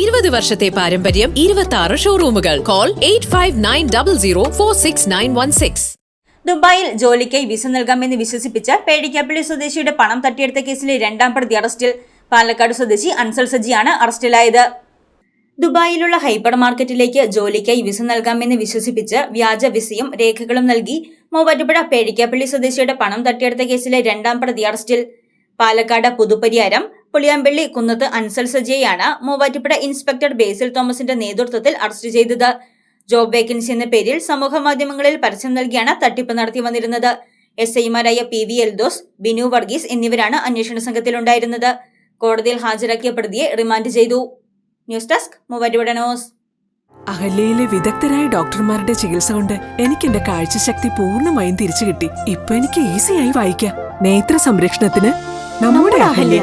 ഇരുപത് വർഷത്തെ പാരമ്പര്യം ഇരുപത്തി ആറ് ഷോറൂമുകൾ call eight five nine double zero four six nine one six ദുബായിൽ ജോലിക്കായി വിസ നൽകാമെന്ന് വിശ്വസിപ്പിച്ച പേടിക്കാപ്പള്ളി സ്വദേശിയുടെ പണം തട്ടിയെടുത്ത കേസിലെ രണ്ടാം പ്രതി അറസ്റ്റിൽ പാലക്കാട് സ്വദേശി അൻസൽ സജിയാണ് അറസ്റ്റിലായത്. ദുബായിലുള്ള ഹൈപ്പർ മാർക്കറ്റിലേക്ക് ജോലിക്കായി വിസ നൽകാമെന്ന് വിശ്വസിപ്പിച്ച് വ്യാജ വിസയും രേഖകളും നൽകി മൂവാറ്റുപുഴ പേടിക്കാപ്പള്ളി സ്വദേശിയുടെ പണം തട്ടിയെടുത്ത കേസിലെ രണ്ടാം പ്രതി അറസ്റ്റിൽ. പാലക്കാട് പുതുപ്പരിയാരം പുളിയാമ്പള്ളി കുന്നത്ത് അൻസൽ സജയെയാണ് മൂവാറ്റുപുഴ ഇൻസ്പെക്ടർ ബേസിൽ തോമസിന്റെ നേതൃത്വത്തിൽ അറസ്റ്റ് ചെയ്തത്. ജോബ് വേക്കൻസി എന്ന പേരിൽ സമൂഹ മാധ്യമങ്ങളിൽ പരസ്യം നൽകിയാണ് തട്ടിപ്പ് നടത്തി വന്നിരുന്നത്. എസ് ഐമാരായ പി വി എൽദോസ് ബിനു വർഗീസ് എന്നിവരാണ് അന്വേഷണ സംഘത്തിലുണ്ടായിരുന്നത്. കോടതിയിൽ ഹാജരാക്കിയ പ്രതിയെ റിമാൻഡ് ചെയ്തു. News desk Muvattupuzha news. അഹല്യയിലെ വിദഗ്ധരായ ഡോക്ടർമാരുടെ ചികിത്സ കൊണ്ട് എനിക്ക് എന്റെ കാഴ്ചശക്തി പൂർണമായും തിരിച്ചു കിട്ടി ഇപ്പൊ എനിക്ക് ഈസിയായി വായിക്കാം. നേത്ര സംരക്ഷണത്തിന് നമ്മുടെ Ahalya.